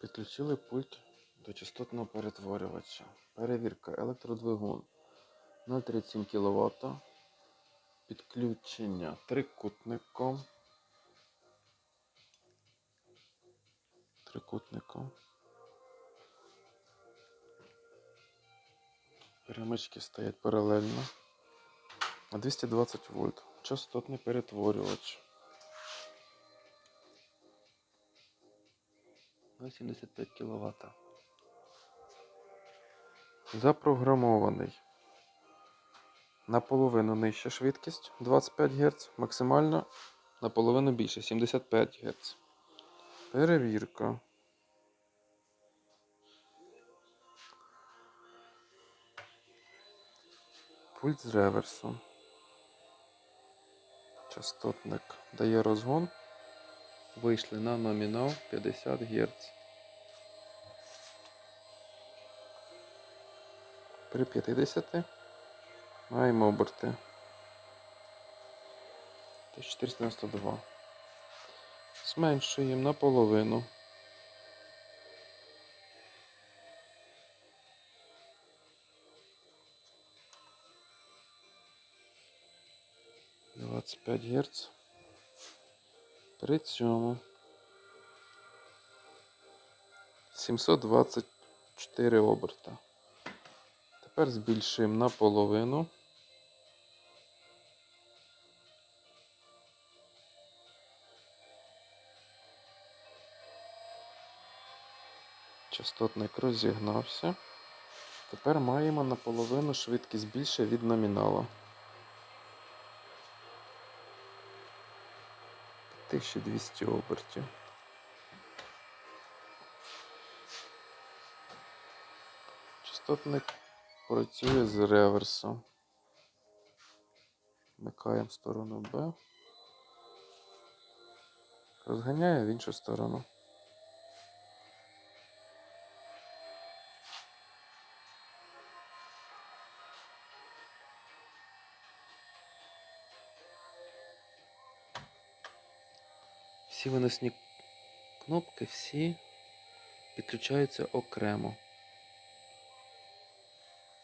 Підключили пульт до частотного перетворювача. Перевірка електродвигун 0,37 кВт. Підключення трикутником. Трикутником. Перемички стоять паралельно. На 220 вольт. Частотний перетворювач. На 75 кВт. Запрограмований. Наполовину нижча швидкість 25 Гц, максимально наполовину більше 75 Гц. Перевірка. Пульт з реверсом. Частотник дає розгон. Вийшли на номінал 50 Гц. При 50 маємо оберти 1492. Зменшуємо наполовину. Двадцять п'ять Гц. При цьому 724 оберта. Тепер збільшуємо наполовину. Частотник розігнався. Тепер маємо наполовину швидкість більше від номінала. 1200 обертів. Частотник працює з реверсом. Вмикаємо сторону Б. Розганяє в іншу сторону. Всі виносні кнопки всі підключаються окремо.